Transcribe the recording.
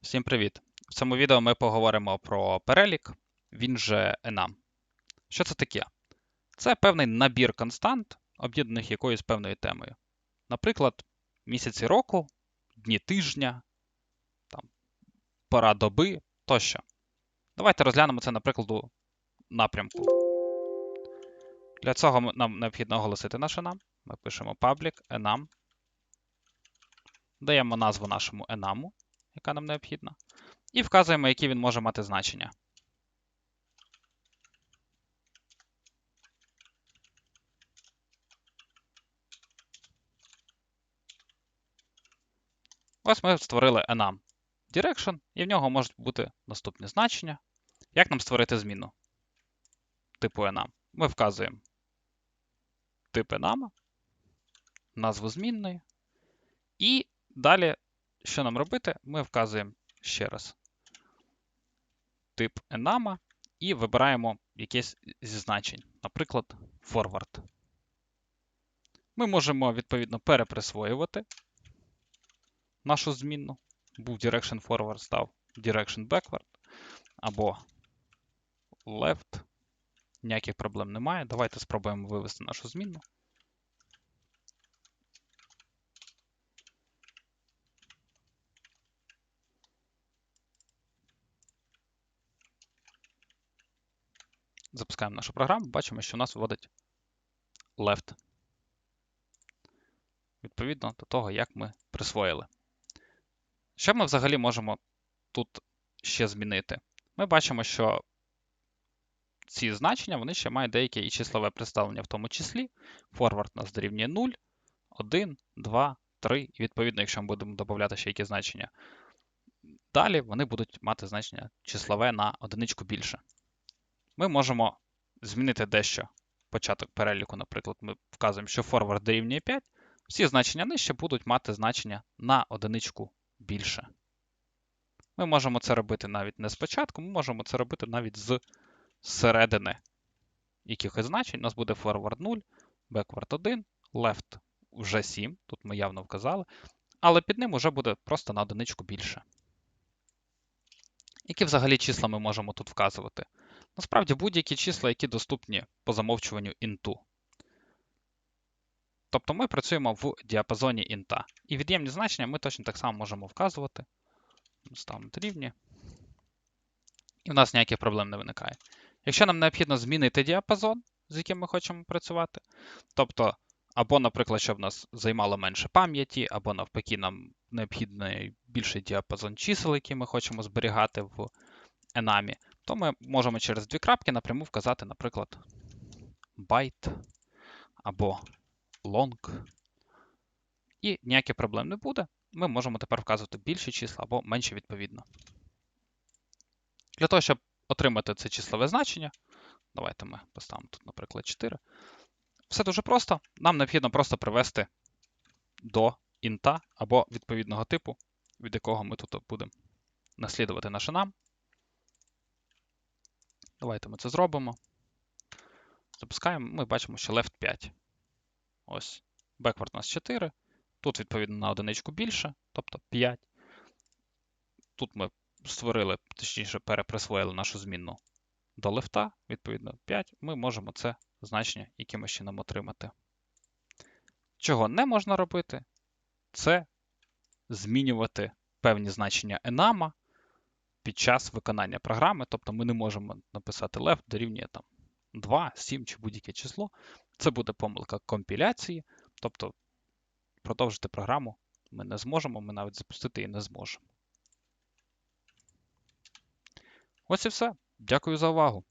Всім привіт! В цьому відео ми поговоримо про перелік, він же enum. Що це таке? Це певний набір констант, об'єднаних якоюсь певною темою. Наприклад, місяці року, дні тижня, там, пора доби тощо. Давайте розглянемо це на прикладу напрямку. Для цього нам необхідно оголосити наш enum. Ми пишемо public enum. Даємо назву нашому enum яка нам необхідна, і вказуємо, які він може мати значення. Ось ми створили enum direction, і в нього можуть бути наступні значення. Як нам створити зміну типу enum? Ми вказуємо тип enum, назву змінної, і далі що нам робити? Ми вказуємо ще раз тип enama і вибираємо якесь зі значень, наприклад, forward. Ми можемо, відповідно, переприсвоювати нашу змінну. Був direction forward, став direction backward або left. Ніяких проблем немає. Давайте спробуємо вивести нашу змінну. Запускаємо нашу програму, бачимо, що у нас вводить left. Відповідно до того, як ми присвоїли. Що ми взагалі можемо тут ще змінити? Ми бачимо, що ці значення вони ще мають деяке і числове представлення в тому числі. Forward у нас дорівнює 0, 1, 2, 3. І відповідно, якщо ми будемо додати ще якісь значення, далі вони будуть мати значення числове на одиничку більше ми можемо змінити дещо початок переліку. Наприклад, ми вказуємо, що forward дорівнює 5. Всі значення нижче будуть мати значення на одиничку більше. Ми можемо це робити навіть не спочатку, ми можемо це робити навіть з середини якихось значень. У нас буде forward 0, backward 1, left вже 7, тут ми явно вказали, але під ним вже буде просто на одиничку більше. Які взагалі числа ми можемо тут вказувати? Насправді будь-які числа, які доступні по замовчуванню інту. Тобто ми працюємо в діапазоні інта. І від'ємні значення ми точно так само можемо вказувати. Ставимо рівні. І в нас ніяких проблем не виникає. Якщо нам необхідно змінити діапазон, з яким ми хочемо працювати, тобто, або, наприклад, щоб нас займало менше пам'яті, або навпаки, нам необхідний більший діапазон чисел, які ми хочемо зберігати в enamі, то ми можемо через дві крапки напряму вказати, наприклад, byte або long. І ніяких проблем не буде. Ми можемо тепер вказувати більші числа або менші відповідно. Для того, щоб отримати це числове значення, давайте ми поставимо тут, наприклад, 4. Все дуже просто. Нам необхідно просто привести до інта або відповідного типу, від якого ми тут будемо наслідувати наше нам. Давайте ми це зробимо. Запускаємо, ми бачимо, що left 5. Ось. Backward у нас 4. Тут, відповідно, на одиничку більше, тобто 5. Тут ми створили, точніше, переприсвоїли нашу змінну до лефта, відповідно, 5. Ми можемо це значення якимось чином отримати. Чого не можна робити, це змінювати певні значення enama під час виконання програми. Тобто ми не можемо написати left дорівнює там 2, 7 чи будь-яке число. Це буде помилка компіляції. Тобто продовжити програму ми не зможемо, ми навіть запустити її не зможемо. Ось і все. Дякую за увагу.